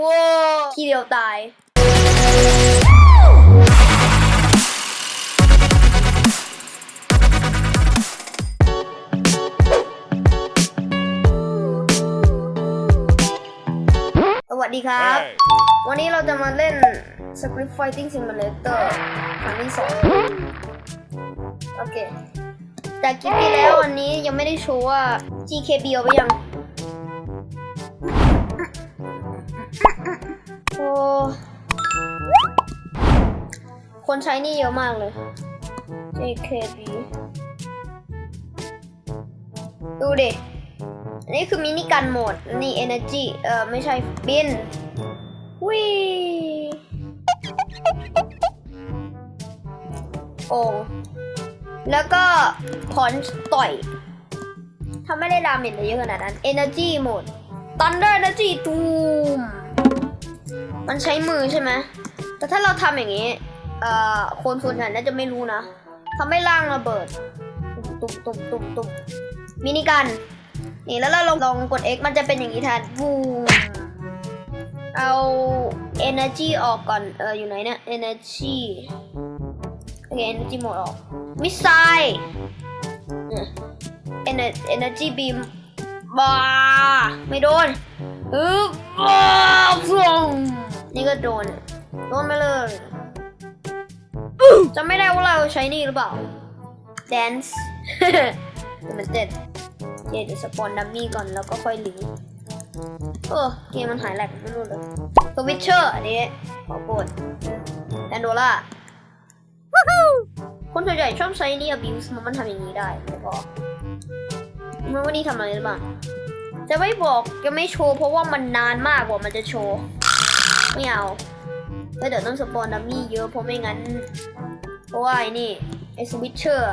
ว้าวทีเดียวตายสวัสดีครับ วันนี้เราจะมาเล่น Script Fighting Simulator ครั้งที่สองโอเคแต่คลิปที่แล้ววันนี้ยังไม่ได้โชว์ว่า GKB เอาไปยัง คนใช้นี่เยอะมากเลย JKB ดูดิอันนี้คือมินิกันโหมด นี่ Energy เอ่อไม่ใช่บินวิโอ่งแล้วก็พอนต่อยทำไม่ได้ดาเมจเยอะขนาดนั้น Energy โหมด Thunder Energy ตูมมันใช้มือใช่ไหมแต่ถ้าเราทำอย่างนี้ เอ่อคนส่วนใหญ่น่าจะไม่รู้นะทำให้ร่างระเบิด ตุ่มตุ่มตุ่มตุ่มมินิกัน นี่แล้วเราลองลองกด X มันจะเป็นอย่างนี้แทนบูมเอา energy ออกก่อน เอออยู่ไหนเนี่ย energy โอเค energy หมดออก มิสไซล์เนี่ย Ener- energy beam บ้าไม่โดนอึ๊บบ้าฟงนี่ก็โดน โดนไปเลย จำไม่ได้ว่าเราใช้นี่หรือเปล่า dance แต่มันเต้นเคเดี๋ยวสปอนดัมมี่ก่อนแล้วก็ค่อยลิงก์เออเกมมันหายแหลกไม่รู้เลยสวิตเชอร์อันนี้ขอโปรดแอนโดล่าคนส่วนใหญ่ชอบใช้นี่ abuse มันมันทำอย่างนี้ได้ไม่บอกมันว่านี่ทำอะไรหรือเปล่าจะไม่บอกจะไม่โชว์เพราะว่ามันนานมากกว่ามันจะโชว์ ไม่เอา แล้วเดี๋ยวต้องสปอนดัมมี่เยอะเพราะไม่งั้น เพราะว่าไอ้นี่ไอ้สวิตเชอร์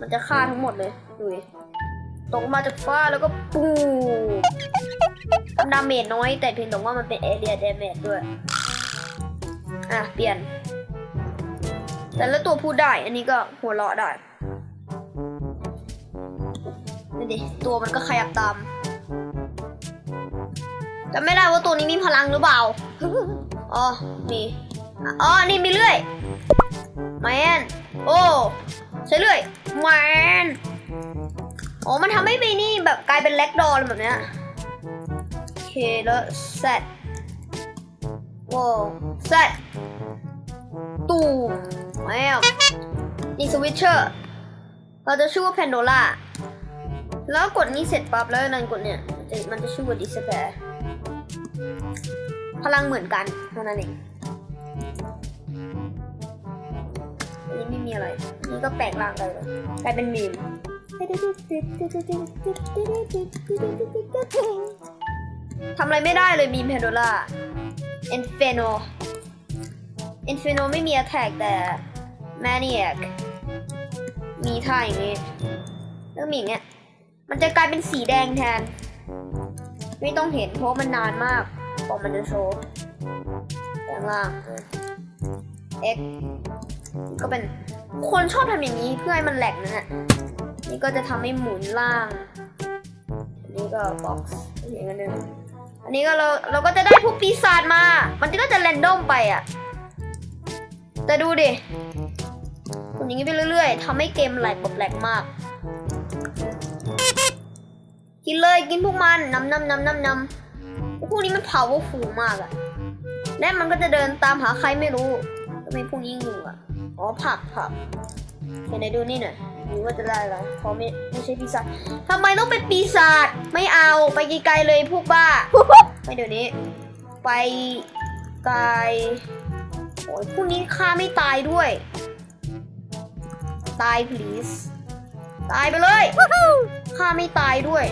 มันจะฆ่าทั้งหมดเลยดูดิตกมาจากฟ้าแล้วก็ปูทำดาเมจน้อยแต่เพียงแต่ว่ามันเป็นเอเรียดาเมจด้วย อะ เปลี่ยน แต่ละตัวพูดได้ อันนี้ก็หัวเราะได้นี่ดิตัวมันก็ขยับตามจำไม่ได้ว่าตัวนี้มีพลังหรือเปล่า อ๋อ มี อ๋อ นี่มีเลื่อยแมนโอ้ใช้เลื่อยแมนอ๋อมันทำให้ไปนี่แบบกลายเป็นแล็กดอลแบบเนี้ยโอเคแล้วเซตว้าวเซตตูมแมวนี่สวิตเชอร์ เราจะชื่อว่าแพนโดล่าแล้วกดนี้เสร็จปั๊บแล้วนั่นกดเนี่ยมันจะชื่อว่าดิสแพรพลังเหมือนกันเท่านั้นเอง อันนี้ไม่มีอะไรอันนี้ก็แปลงร่างกันเลยกลายเป็นมีมทำอะไรไม่ได้เลยมีมเพนโดล่าเอนเฟโนเอนเฟโนไม่มี attack แต่ maniac มีท่าอย่างนี้แล้วมีอย่างเงี้ยมันจะกลายเป็นสีแดงแทน ไม่ต้องเห็นเพราะมันนานมากกว่ามันจะโชว์แปลงล่าง X ก็เป็น คนชอบทำอย่างนี้เพื่อให้มันแหลกนะฮะ นี่ก็จะทำให้หมุนล่างอันนี้ก็บ็อกซ์อีกอันหนึ่งอันนี้ก็เราเราก็จะได้พวกปีศาจมา มันก็จะแรนดอมไปอะ แต่ดูดิทำอย่างนี้ไปเรื่อยๆทำให้เกมแหลกแบบแหลกมาก กินเลยกินพวกมันนำนำนำนำนำพวกนี้มันเผาว่าฟูมากอะและมันก็จะเดินตามหาใครไม่รู้ ทำไมพวกนี้ยังอยู่อะอ๋อผักผักเห็นไหนดูนี่หน่อยดูว่าจะได้อะไรเพราะไม่ไม่ใช่ปีศาจทำไมต้องเป็นปีศาจ ไม่เอาไปไกลๆเลยพวกบ้าไม่เดี๋ยวนี้ ไปไกลโอ้ยพวกนี้ฆ่าไม่ตายด้วย ตาย please ตายไปเลยฆ่าไม่ตายด้วย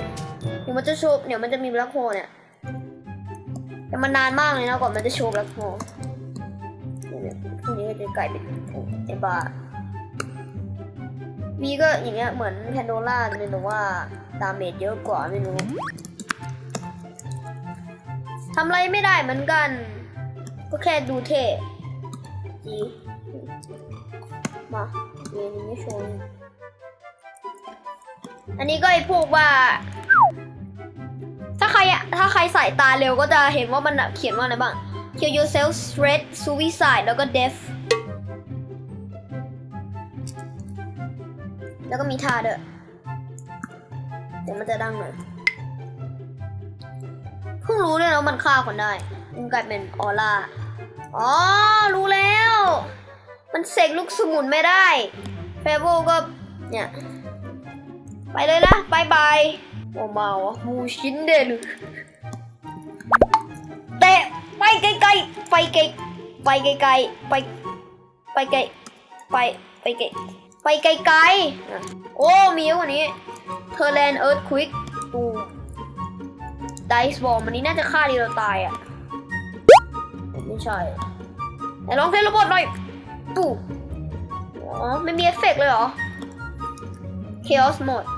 เดี๋ยวมันจะโชว์เดี๋ยวมันจะมีแบล็คโฮเนี่ย แต่มันนานมากเลยนะกว่ามันจะโชว์แบล็คโฮ เนี่ยพวกนี้ก็จะกลายเป็นไอ้บ้าวีก็อย่างเงี้ยเหมือนแพนโดล่าเลยแต่ว่าดาเมจเยอะกว่าไม่รู้ทำอะไรไม่ได้เหมือนกัน ก็แค่ดูเท่จีมาเรนนี้ไม่โชว์อันนี้ก็ไอ้พวกว่า ถ้าใครถ้าใครสายตาเร็วก็จะเห็นว่ามันเขียนว่าอะไรบ้าง kill yourself threat suicide แล้วก็ death แล้วก็มีท่าด้วยเดี๋ยวมันจะดังหน่อยเพิ่งรู้เลยนะว่ามันฆ่าคนได้ มันกลายเป็นออร่า อ๋อ รู้แล้ว มันเสกลูกสมุนไม่ได้เฟเบิลก็เนี่ย ไปเลยนะบายบายโอมาวะมูชินเดลุเตะ ไปไกลๆไปไกลไปไกลๆไปไปไกลไปไปไกลไปไกลๆโอ้มีเยอะกว่านี้เทอร์แลนเอิร์ธควิกตูไดส์บอลมันนี้น่าจะฆ่าดีเราตายอะไม่ใช่ไหนลองเทเลพอร์ตหน่อยตู่อ๋อไม่มีเอฟเฟกเลยเหรอ Chaos Mode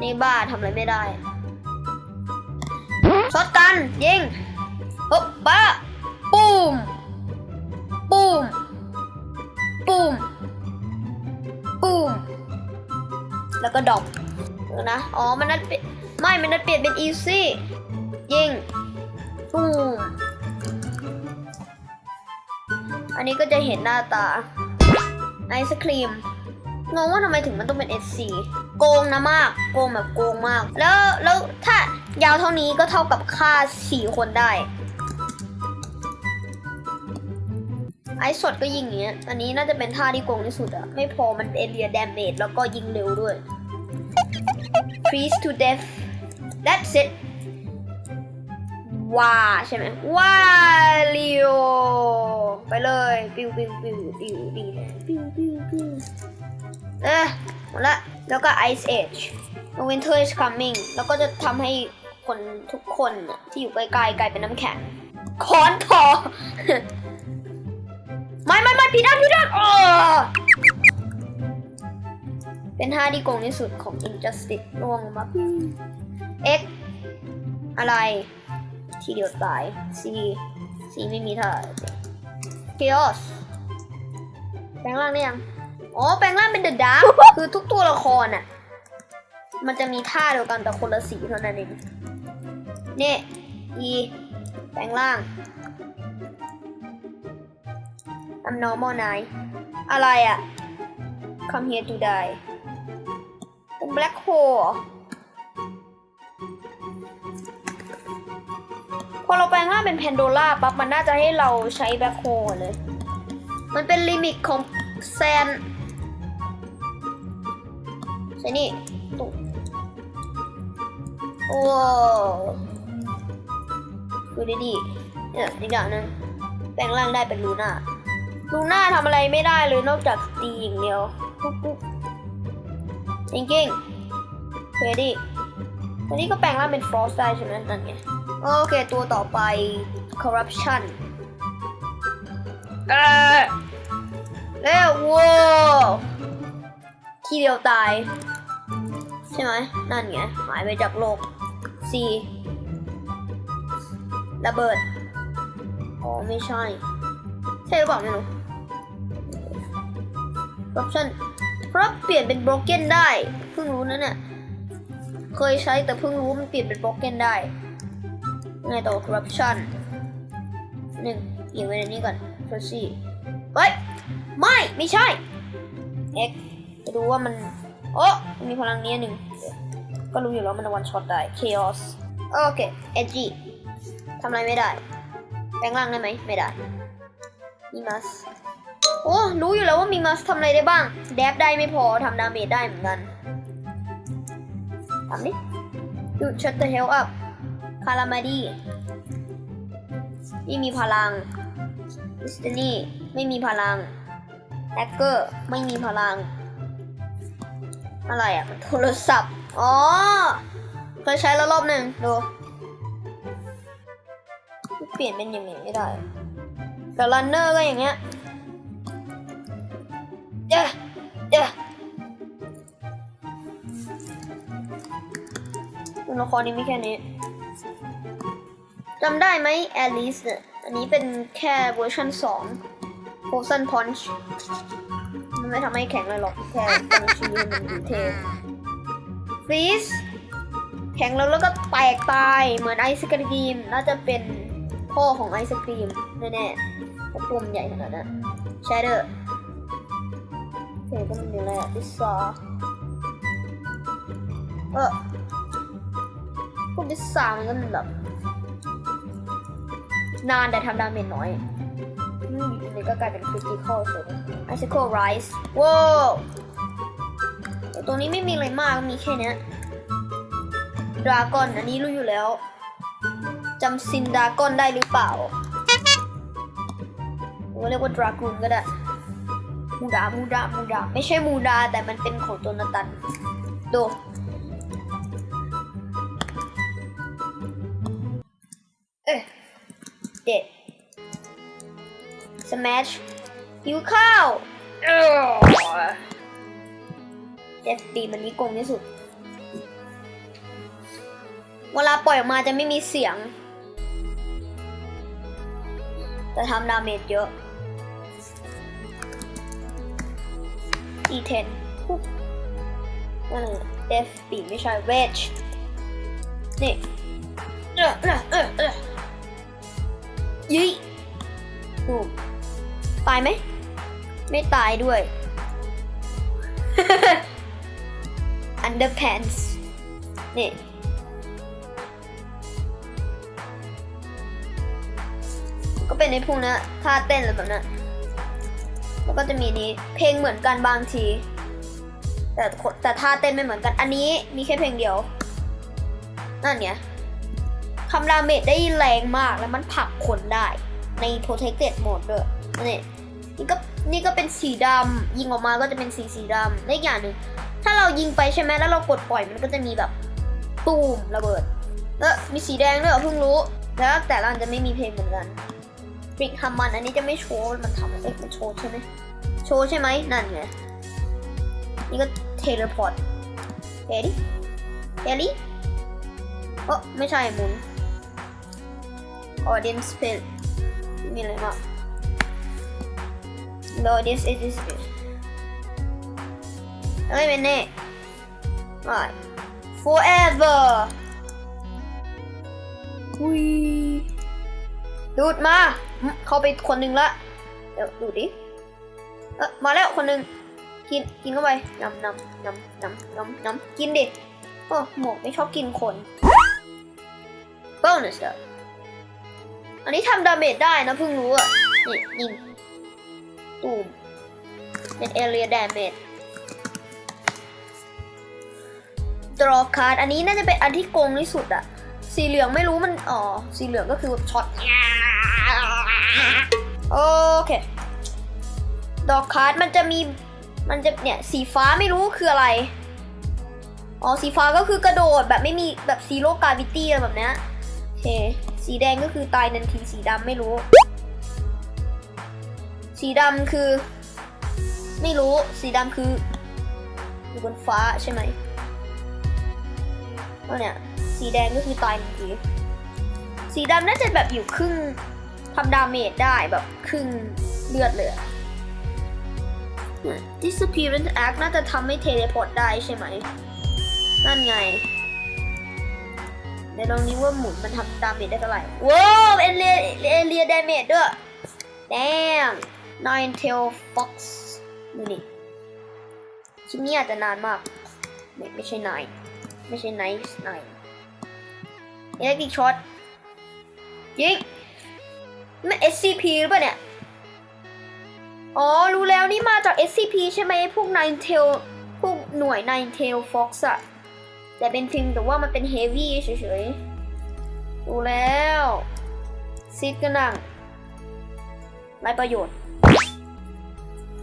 นี่บ้าทำอะไรไม่ได้ช็อตกันยิง ฮึบป้าปูมปูมปูมปูมแล้วก็ดอปเดี๋ยวนะ อ๋อ มันนัดเปลี่ยนไม่ มันนัดเปลี่ยนเป็น easy ยิงปูมอันนี้ก็จะเห็นหน้าตาไอศครีมงงว่าทำไมถึงมันต้องเป็น SC โกงนะมาก โกงแบบโกงมาก แล้วแล้วถ้ายาวเท่านี้ก็เท่ากับฆ่าสี่คนได้ ไอซ์สดก็ยิงอย่างเงี้ย อันนี้น่าจะเป็นท่าที่โกงที่สุดอะไม่พอมันเอเรียด a ม a g e แล้วก็ยิงเร็วด้วย freeze to death that's it ว้าใช่ไหมว้าเลียวไปเลยปิวปิวปิวปิวดีเลยปิวปิวปิวเออหมดละแล้วก็ Ice Age Winter is coming แล้วก็จะทำให้คนทุกคนที่อยู่ใกล้ๆกลายเป็นน้ำแข็งค้อนพอ ไม่ไม่ไม่ผิดด้านผิดด้านเออเป็นท่าที่โกงที่สุดของ Injustice ล่วงลงมาปิ้ง X อะไร ทีเดียวตาย C C ไม่มีท่า Chaos แปลงร่างได้ยัง อ๋อ แปลงร่างเป็น The Dark คือทุกตัวละครน่ะ มันจะมีท่าเดียวกันแต่คนละสีเท่านั้นเองเนี่ย E แปลงร่าง I'm normal นายอะไรอะ Come here to die เป็น Black Hole พอเราแปลงร่างเป็นแพนโดล่าปั๊บมันน่าจะให้เราใช้แบ็คโฮเลย มันเป็นลิมิตของแซนใช่นี่ตุ๊บโอ้คือดีดีเนี่ยอีกอย่างนึงแปลงร่างได้เป็นลูน่า ลูน่าทำอะไรไม่ได้เลยนอกจากตีอย่างเดียวปุ๊บปุ๊บจริงจริงเรดี้ตัวนี้ก็แปลงร่างเป็นฟรอสได้ใช่ไหมนั่นไงโอเค ตัวต่อไป corruption เออเร็วว้าวทีเดียวตาย ใช่ไหมนั่นไงหายไปจากโลก C ระเบิด อ๋อ ไม่ใช่ ใช่หรือเปล่าไม่รู้ corruption ครับเปลี่ยนเป็น broken ได้ เพิ่งรู้นะเนี่ย เคยใช้แต่เพิ่งรู้มันเปลี่ยนเป็น broken ได้ ไงต่อ corruption หนึ่งเขียนไว้ในนี้ก่อน p r o c e e เฮ้ย ไม่ ไม่ใช่ x จะดูว่ามัน โอ้มันมีพลังนี้หนึ่ง ก็รู้อยู่แล้วมันวันช็อตได้ chaos โอเค edgy ทำอะไรไม่ได้ แปลงร่างได้ไหม ไม่ได้มีมัส โอ้รู้อยู่แล้วว่ามีมัสทำอะไรได้บ้าง แดบได้ไม่พอทำดาเมจได้เหมือนกันทำดิดู shut the hell up คารามาดีไม่มีพลังดิสตินี่ไม่มีพลังแฮกเกอร์ไม่มีพลัง อะไรอะโทรศัพท์ อ๋อ เคยใช้แล้วรอบหนึ่งดู เปลี่ยนเป็นอย่างนี้ไม่ได้แต่รันเนอร์ก็อย่างเงี้ย ละครนี้มีแค่นี้จำได้ไหมแอลิสเนี่ยอันนี้เป็นแค่เวอร์ชัน2 Potion Punch มันไม่ทำให้แข็งเลยหรอก แค่ตั้งชื่อให้มันดูเท่ Freeze แข็งแล้วแล้วก็แตกตายเหมือนไอศกรีม น่าจะเป็นพ่อของไอศกรีม แน่ๆเพราะตัวมันใหญ่ขนาดนั้นใช่เด้อโอเคก็มันอยู่แล้วพิซซ่าเออ วกพิซซ่ามันก็มันแบบนานแต่ทำดาเมจน้อยอืมอันนี้ก็กลายเป็นคริติคอลสุดไอซิโคไรส์ว้าวตัวนี้ไม่มีอะไรมากมีแค่นี้ดราก้อนอันนี้รู้อยู่แล้วจำซินดราก้อนได้หรือเปล่าหรือว่าเรียกว่าดรากูนก็ได้ มูดา มูดา มูดา ไม่ใช่มูดาแต่มันเป็นของโจนาตัน ดู 7 Smash หิวข้าวเจฟบีมันนี้กงที่สุด เวลาปล่อยออกมาจะไม่มีเสียง แต่ทำดาเมจเยอะอีเทนปุ๊บนั่นเดฟบีไม่ใช่เวชนี่เออเออเออ ยี่ปุ๊บตายไหม ไม่ตายด้วย Underpants นี่ก็เป็นในพวกนั้นท่าเต้นอะไรแบบนั้นแล้วก็จะมีนี้เพลงเหมือนกันบางที แต่คนแต่ท่าเต้นไม่เหมือนกัน อันนี้มีแค่เพลงเดียว นั่นเนี่ย คำดามเมจได้แรงมากแล้วมันผลักคนได้ใน protected mode ด้วยนี่นี่ก็นี่ก็เป็นสีดำยิงออกมาก็จะเป็นสีสีดำและอีกอย่างหนึ่งถ้าเรายิงไปใช่ไหมแล้วเรากดปล่อยมันก็จะมีแบบตูมระเบิดเออมีสีแดงด้วยเหรอเพิ่งรู้ แล้วแต่ละอันจะไม่มีเพลงเหมือนกันริกฮัมมันอันนี้จะไม่โชว์มันทำเอ๊ะมันโชว์ใช่ไหมโชว์ใช่ไหมนั่นไงนี่ก็เทเลพอร์ตเฮดิเฮลิโอ้ไม่ใช่หมุน audience spell ม่มีอะไรมาก the audience is this spell เอ้ยเป็นเน่ right forever อุ้ยดูดมาเข้าไปคนหนึ่งละ เดี๋ยวดูดิ เออมาแล้วคนหนึ่งกินกินเข้าไปนำนำนำนำนำนำกินดิโอ้หมกไม่ชอบกินคนโบนัสอ อันนี้ทำดาเมจได้นะเพิ่งรู้อะ นี่ยิงตูมเป็นเอเรียดาเมจ draw card อันนี้น่าจะเป็นอันที่โกงที่สุดอะสีเหลืองไม่รู้มัน อ๋อ สีเหลืองก็คือช็อตโอเค ดอกคาร์ดมันจะมี มันจะเนี่ย สีฟ้าไม่รู้คืออะไร อ๋อ สีฟ้าก็คือกระโดดแบบไม่มีแบบซีโร่กาวิตี้อะไรแบบเนี้ยโอเค สีแดงก็คือตายทันทีสีดำไม่รู้ สีดำคือ ไม่รู้สีดำคือ อยู่บนฟ้าใช่ไหมก็เนี่ยสีแดงก็คือตายทันทีสีดำน่าจะแบบอยู่ครึ่งทำดาเมจได้แบบครึ่งเลือดเลย disappearance act น่าจะทำให้เทเลพอร์ตได้ใช่ไหม นั่นไง ในลองนี้ว่าหมุนมันทำดาเมจได้เท่าไหร่ว้าวเอเลียเอเลียดาเมจด้วย damn nine tail fox ดูนี่คลิปนี้อาจจะนานมาก ไม่ไม่ใช่ nine ไม่ใช่ nice nine เอเล็กติกช็อตยิงมัน SCP หรือเปล่าเนี่ย อ๋อ รู้แล้วนี่มาจาก SCP ใช่ไหมพวก Nine Tail พวกหน่วย Nine Tail Fox อะ แต่เป็นพิมพ์แต่ว่ามันเป็น Heavy เฉยๆรู้แล้วซิดก็นั่งไรประโยชน์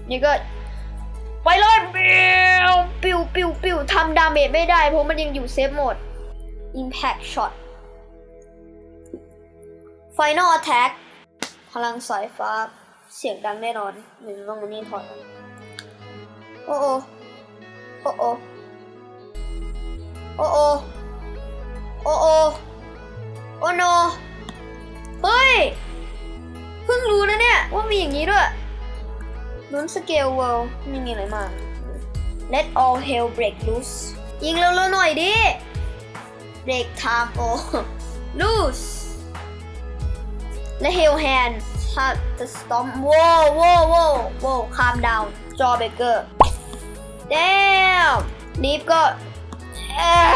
นี่ก็ ไปเลยปิวปิวปิวปิวทำดาเมจไม่ได้ เพราะมันยังอยู่เซฟโหมด Impact Shot Final Attack พลังสายฟ้าเสียงดังแน่นอนหรือต้องมานี่ถอยก่อนโอ้โอโอ้โอ โอ้โอโอ้โอโอ้โน เฮ้ย เพิ่งรู้นะเนี่ย ว่ามีอย่างนี้ด้วยลุ้นสเกลเวิลด์ไม่มีอะไรมาก Let all hell break loose ยิงเร็วๆหน่อยดิ break time o loose และ Hell Hand Shut the storm Whoa whoa whoa whoa calm down Jawbreaker damn ลีฟก็ เอ๊ะ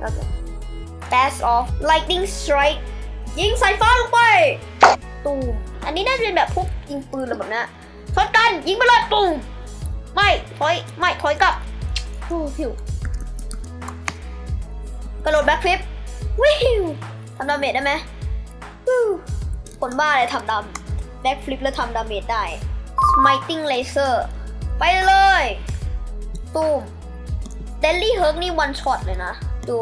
แล้วก็ pass off lightning strike ยิงสายฟ้าลงไป ตูม อันนี้น่าจะเป็นแบบพวกยิงปืนอะไรแบบนั้นชนกัน ยิงไปเลยตูม ไม่ ถอย ไม่ ถอยกลับฟูผิว กระโดดแบ็คฟลิป วิวทำดาเมจได้ไหมคนบ้าอะไรทำดาแบ็คฟลิปแล้วทำดาเมจได้ smiting laser ไปเลย ตูม ดลลี่เฮิร์กนี่วันช็อตเลยนะ ดู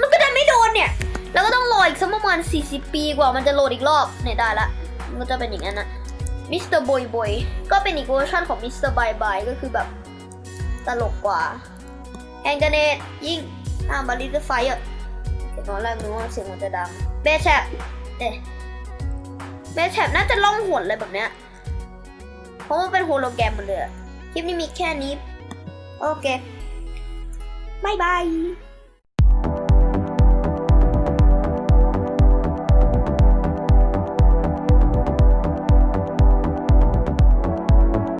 มันก็ได้ไม่โดนเนี่ย แล้วก็ต้องรออีกสักประมาณ 40 ปีกว่ามันจะโหลดอีกรอบเนี่ยได้ละ มันก็จะเป็นอย่างนั้นนะมิสเตอร์บอยบอยก็เป็นอีกเวอร์ชันของมิสเตอร์บายบายก็คือแบบตลกกว่าแองกเนตยิงอ่าบาริสไฟอะเดี๋ยวตอนแรกนึกว่าเสียงมันจะดังเบสแชปเอ๊ะเบสแชปน่าจะล่องหนอะไรแบบเนี้ย เพราะมันเป็นโฮโลแกรมหมดเลยคลิปนี้มีแค่นี้ Okay. Bye bye.